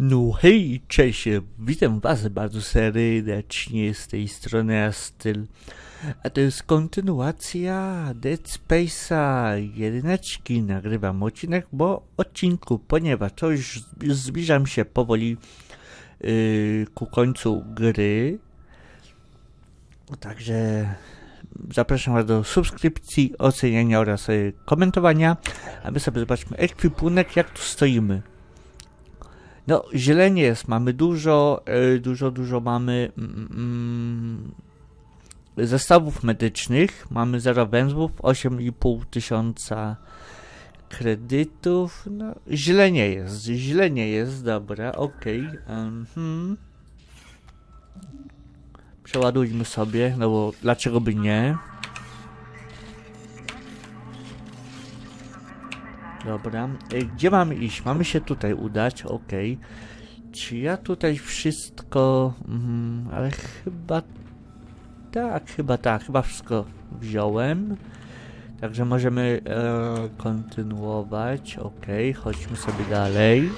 No hej, cześć, witam was bardzo serdecznie z tej strony Astyl. A to jest kontynuacja Dead Space'a jedyneczki. Nagrywam odcinek po odcinku, ponieważ to już zbliżam się powoli yy, ku końcu gry. Także zapraszam was do subskrypcji, oceniania oraz yy, komentowania. A my sobie zobaczmy ekwipunek, jak tu stoimy. No, zielenie jest, mamy dużo, e, dużo, dużo mamy mm, mm, zestawów medycznych, mamy 0 węzłów, 8,5 tysiąca kredytów, no, źle nie jest, źle nie jest, dobra, okej, mhm. Przeładujmy sobie, no bo dlaczego by nie? Dobra, e, gdzie mamy iść? Mamy się tutaj udać, ok. Czy ja tutaj wszystko... Mhm, ale chyba... Tak, chyba tak, chyba wszystko wziąłem. Także możemy e, kontynuować, ok. Chodźmy sobie dalej.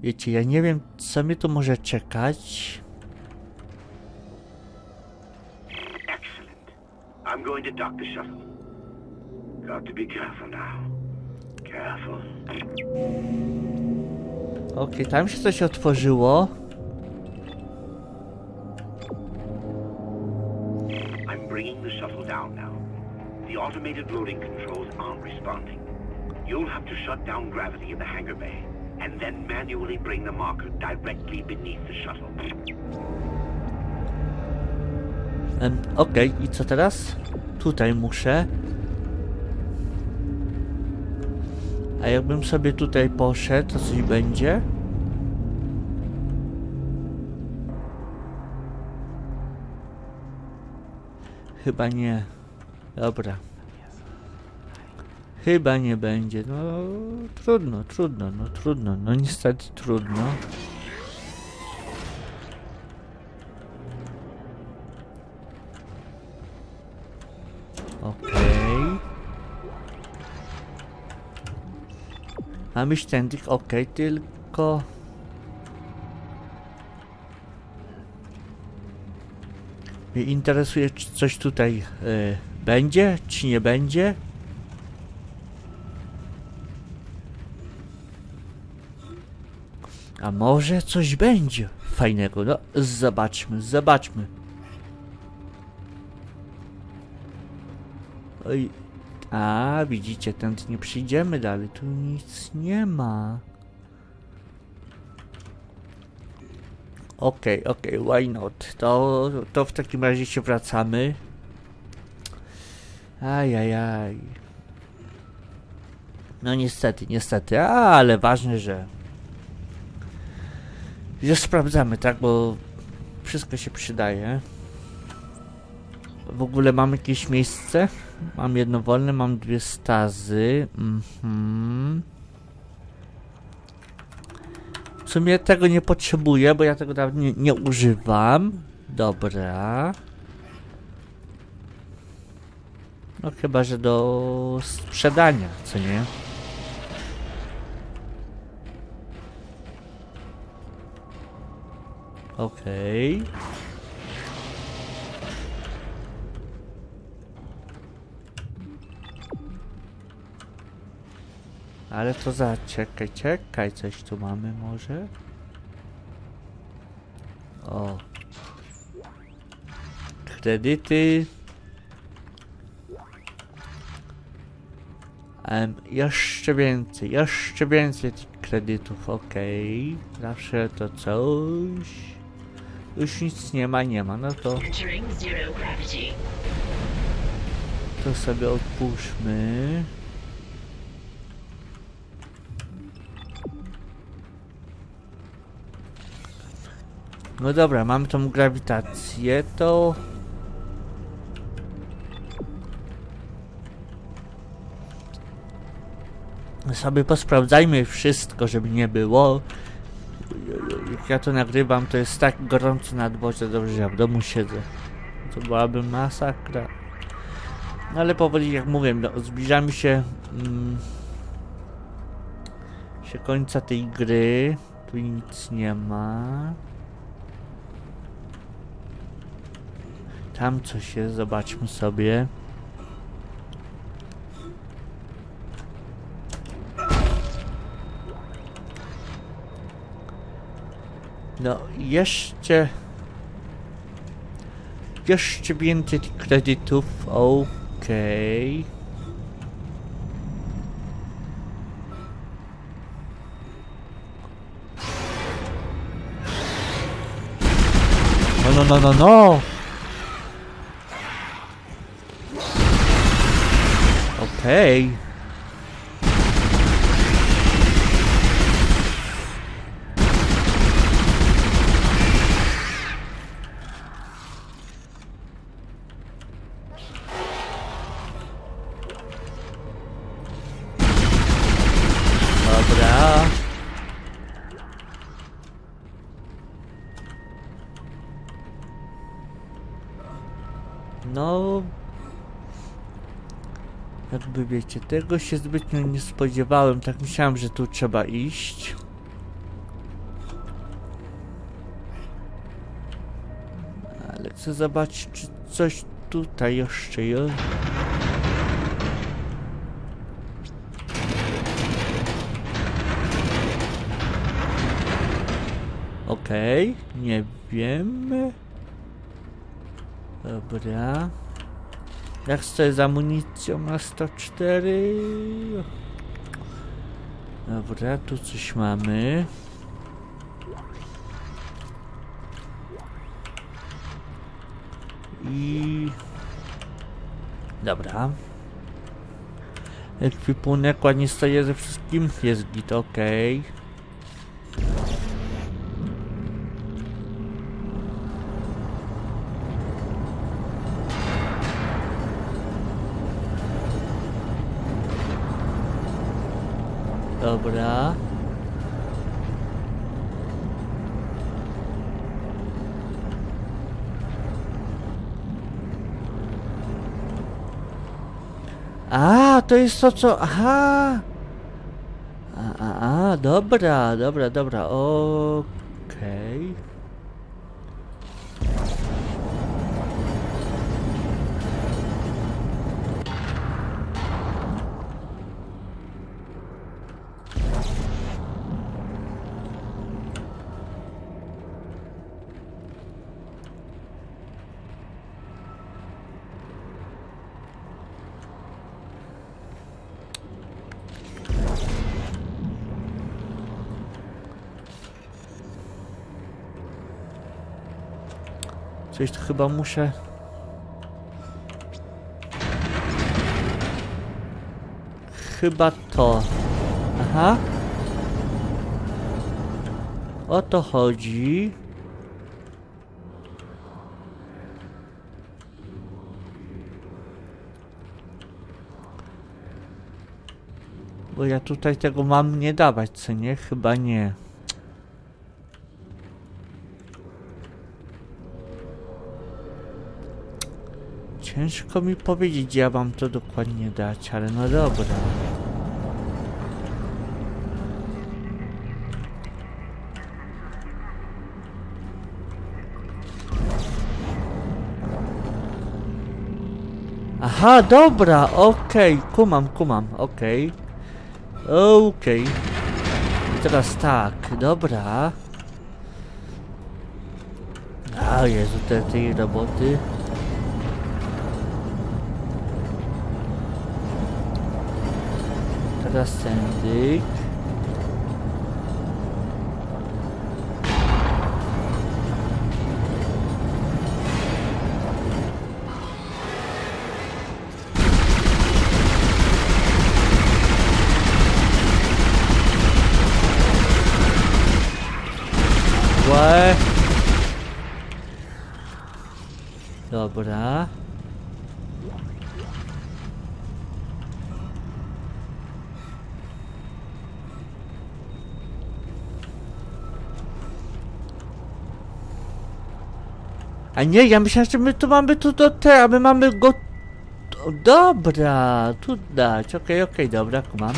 Wiecie, ja nie wiem, co mnie tu może czekać. Excellent. I'm going to dock the shuttle. Got to be careful now. Careful. Ok, tam się coś otworzyło. I'm bringing the shuttle down now. The automated loading controls aren't responding. You'll have to shut down gravity in the hangar bay, and then manually bring the marker directly beneath the shuttle. Em, Okej, i co teraz? Tutaj muszę. A jakbym sobie tutaj poszedł, to coś będzie? Chyba nie. Dobra. Chyba nie będzie. No trudno, trudno, no trudno. No niestety trudno. Mam iść tędy, okej, tylko... Mnie interesuje, czy coś tutaj e, będzie, czy nie będzie. A może coś będzie fajnego, no zobaczmy, zobaczmy. Oj. A, widzicie, tędy nie przyjdziemy dalej. Tu nic nie ma. Okej, okej, why not? To, to w takim razie się wracamy. Ajajaj. No niestety, niestety, ale ważne, że... Że sprawdzamy, tak? Bo wszystko się przydaje. W ogóle mam jakieś miejsce? Mam jedno wolne, mam dwie stazy. Mhm. W sumie tego nie potrzebuję, bo ja tego nawet nie, nie używam. Dobra. No chyba, że do sprzedania, co nie? Okej. Ale to za... Czekaj, czekaj, coś tu mamy może? O. Kredyty. Em, jeszcze więcej, jeszcze więcej tych kredytów, okej. Zawsze to coś. Już nic nie ma, nie ma, no to, to sobie odpuszczmy. No dobra, mamy tą grawitację, to... Sobie posprawdzajmy wszystko, żeby nie było. Jak ja to nagrywam, to jest tak gorąco na dworze, dobrze, że ja w domu siedzę. To byłaby masakra. No ale powoli, jak mówię, no, zbliżamy się... Mm, Się końca tej gry. Tu nic nie ma. Tam coś jest, zobaczmy sobie. No, jeszcze... Jeszcze więcej kredytów, okej. No, no, no, no, no! Okej. Wiecie, tego się zbytnio nie spodziewałem. Tak myślałem, że tu trzeba iść. Ale chcę zobaczyć, czy coś tutaj jeszcze jest. Okej, nie wiem. Dobra. Jak chcę z amunicją na 104? Dobra, tu coś mamy. I... Dobra. Ekwipunek ładnie stoi ze wszystkim. Jest git, okej. Dobra. A, to jest to co. Aha! A, a, a dobra, dobra, dobra, okej. Coś tu chyba muszę. Chyba to. Aha. O to chodzi. Bo ja tutaj tego mam nie dawać, co nie? Chyba nie. Ciężko mi powiedzieć, ja mam to dokładnie dać, ale no dobra. Aha, dobra, okej, kumam, kumam, okej. Okej. I teraz tak, dobra. A Jezu, te tej roboty. Teraz tędy. A nie, ja myślałem, że my tu mamy tu do te, a my mamy go... Dobra, tu dać, okej, okej, dobra, kumam.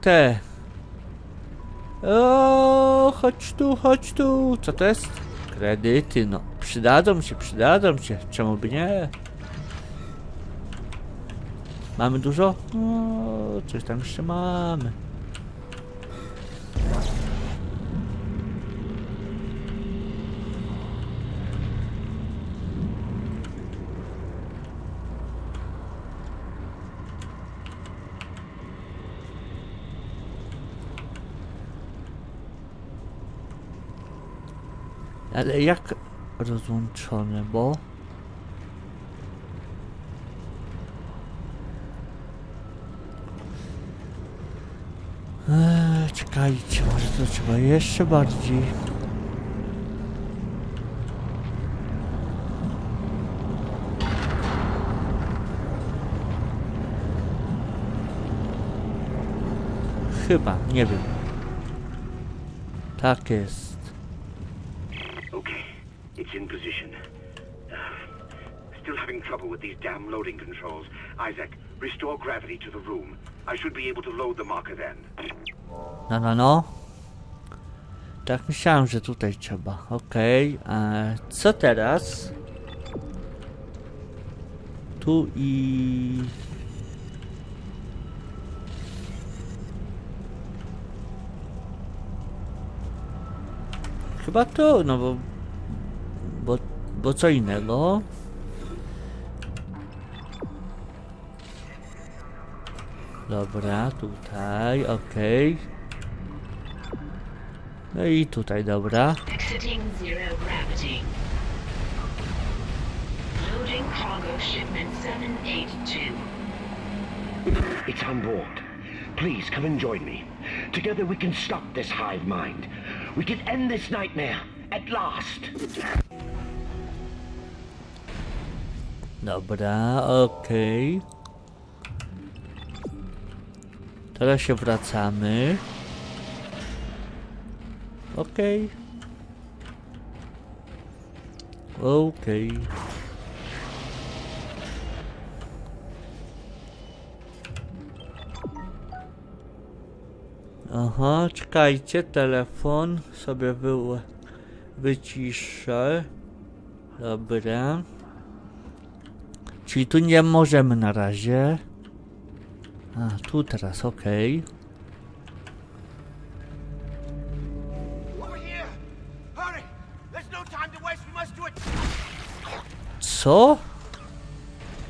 Te. O, chodź tu, chodź tu. Co to jest? Kredyty, no. Przydadzą się, przydadzą się. Czemu by nie? Mamy dużo? No, coś tam jeszcze mamy. Ale jak rozłączone, bo... Eee, czekajcie, może to trzeba jeszcze bardziej. Chyba, nie wiem. Tak jest. Okay, it's in position. Uh, still having trouble with these damn loading controls. Isaac, restore gravity to the room. I should be able to load the marker then. No, no, no. Tak myślałem, że tutaj trzeba. Okej. a Co teraz? Tu i... Chyba tu, no bo... Bo, bo co innego? Dobra, tutaj, okej. No i tutaj, dobra. Exiting zero gravity. Loading cargo shipment 782. It's on board. Please come and join me. Together we can stop this hive mind. We can end this nightmare at last. Dobra, okej. Teraz się wracamy. Okej. Okej. Aha, czekajcie, telefon sobie wy, wyciszę. Dobra. Czyli tu nie możemy na razie. A, tu teraz, okej. There's no. Co?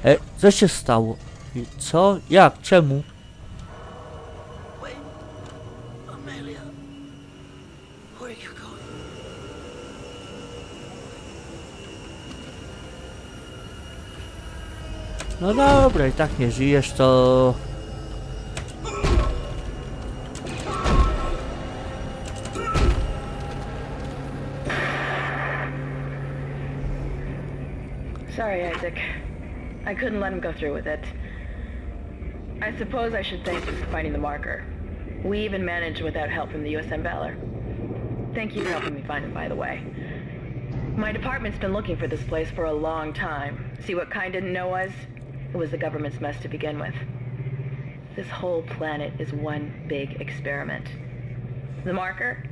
E, co się stało? I Co? Jak? Czemu? No dobra, i tak nie żyjesz, to... Sorry, Isaac. I couldn't let him go through with it. I suppose I should thank you for finding the marker. We even managed without help from the USM Valor. Thank you for helping me find it, by the way. My department's been looking for this place for a long time. See what Kind didn't know was? It was the government's mess to begin with. This whole planet is one big experiment. The marker?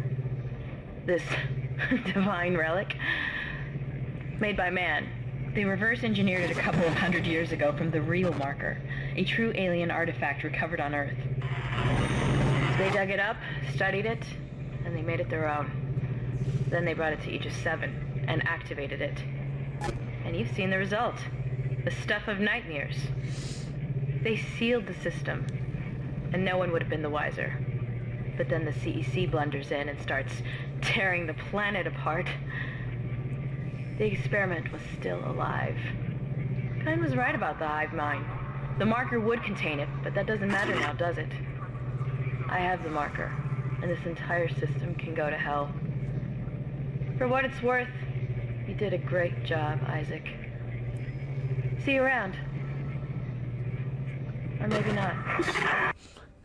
This divine relic? Made by man. They reverse engineered it a couple of hundred years ago from the real marker, a true alien artifact recovered on Earth. They dug it up, studied it, and they made it their own. Then they brought it to Aegis 7 and activated it. And you've seen the result. The stuff of nightmares. They sealed the system, and no one would have been the wiser. But then the CEC blunders in and starts tearing the planet apart. The experiment was still alive. Kine was right about the hive mind. The marker would contain it, but that doesn't matter now, does it? I have the marker, and this entire system can go to hell. For what it's worth, you did a great job, Isaac. See you around. Or maybe not. Uh-huh.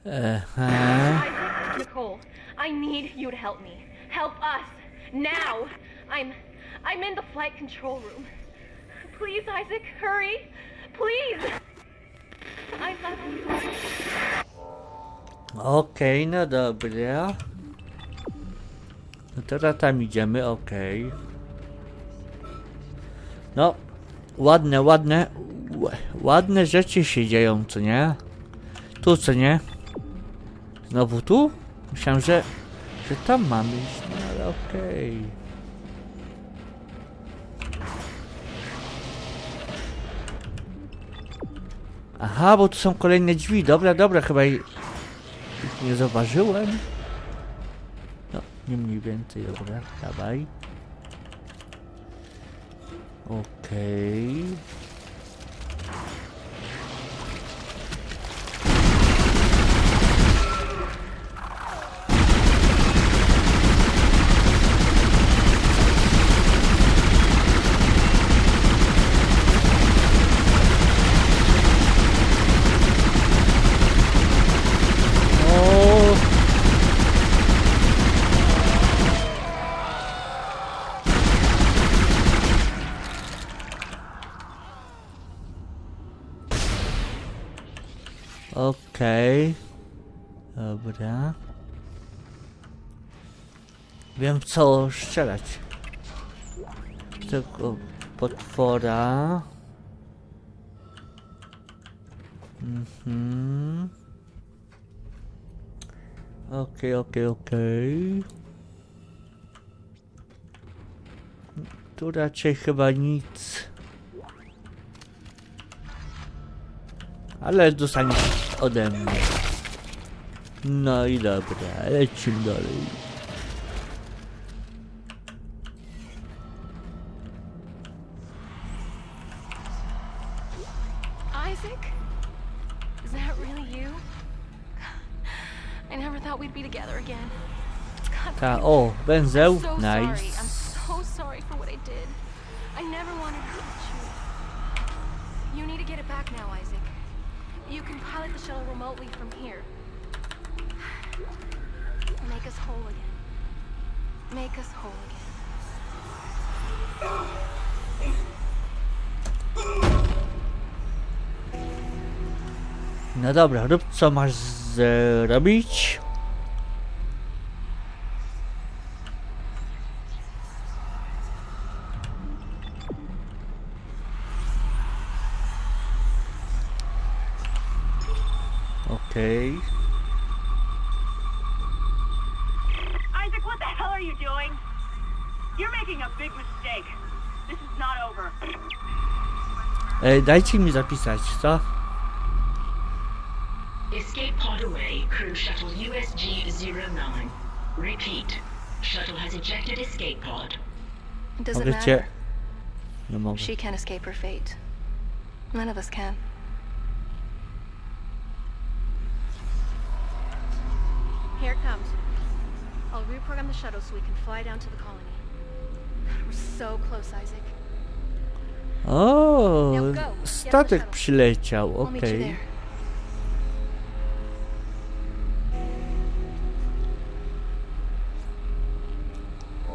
Aha. Isaac, Nicole, I need you to help me. Help us. Now. I'm I'm in the flight control room. Please, Isaac, hurry. Please. I'm not. Okej, no dobra. No teraz tam idziemy, okej. No, ładne, ładne, ładne rzeczy się dzieją, co nie? Tu, co nie? Znowu tu? Myślałem, że, że tam mamy iść, no ale okej. Aha, bo tu są kolejne drzwi, dobra, dobra, chyba ich nie zauważyłem. No, nie mniej więcej, dobra, dawaj. Okej. O, Okej. Dobra. Wiem co strzelać. Tego potwora. Mhm. Okej, okej, okej. Tu raczej chyba nic. Ale dostanie ode mnie. No i dobra, lecimy dalej. Us whole again. No dobra, rób co masz zrobić. Dajcie mi zapisać, co? Escape pod away, crew shuttle USG-09. Repeat. Shuttle has ejected escape pod. It doesn't Mogę cię... matter. Nie mogę. She can't escape her fate. None of us can. Here it comes. I'll reprogram the shuttle so we can fly down to the colony. We're so close, Isaac. O, statek przyleciał, okej. there.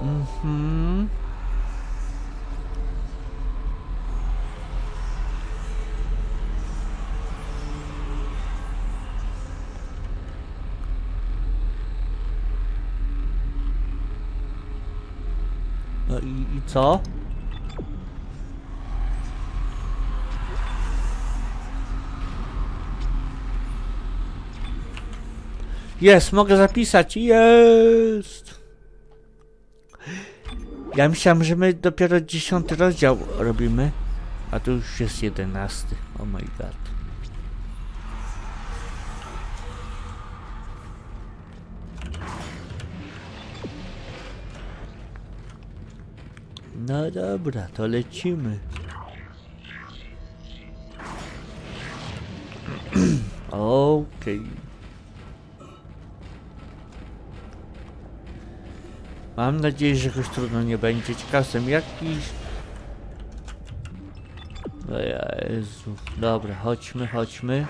Mhm. No i, i co? Jest, mogę zapisać. Jest. Ja myślałem, że my dopiero dziesiąty rozdział robimy, a to już jest jedenasty. Oh my god. No dobra, to lecimy. Okej. Mam nadzieję, że jakoś trudno nie będzie. Ciekaw jestem jakiś... O Jezu. Dobra, chodźmy, chodźmy.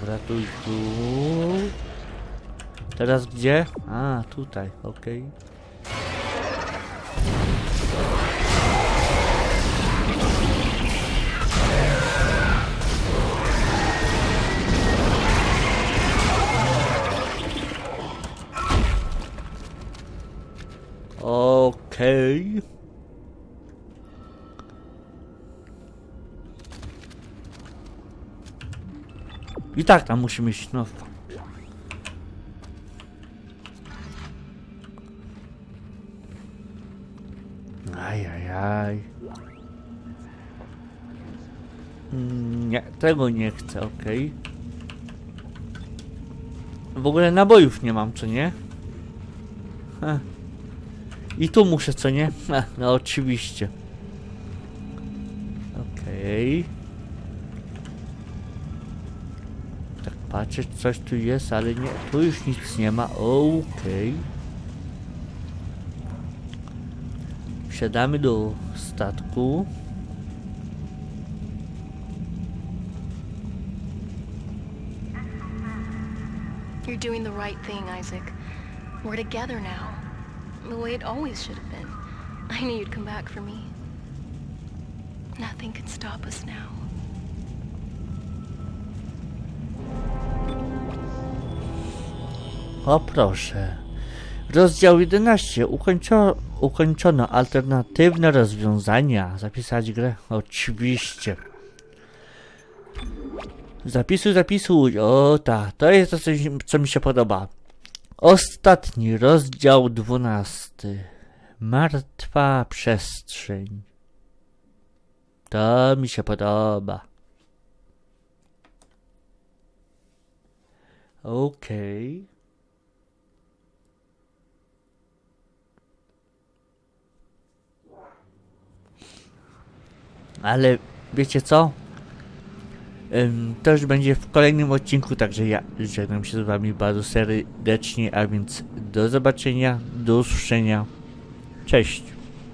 Dobra, tu i tu. Teraz gdzie? A, tutaj, okej. Okej. I tak tam musimy iść, no. Ajajaj. Mm, Nie, tego nie chcę, okej. W ogóle nabojów nie mam, co nie? Heh. I tu muszę, co nie? No oczywiście. Okej. Tak patrzę, coś tu jest, ale nie, tu już nic nie ma. Okej. Wsiadamy do statku. You're doing the right thing, Isaac. We're together now. The way it always should have been. I knew you'd come back for me. Nothing can stop us now. O proszę. Rozdział 11. Ukończo, ukończono alternatywne rozwiązania. Zapisać grę? Oczywiście. Zapisuj, zapisuj. O tak, to jest to, co, mi- się podoba. Ostatni rozdział 12. Martwa przestrzeń. To mi się podoba. Okej. Ale wiecie co? To już będzie w kolejnym odcinku, także ja żegnam się z wami bardzo serdecznie, a więc do zobaczenia, do usłyszenia. Cześć.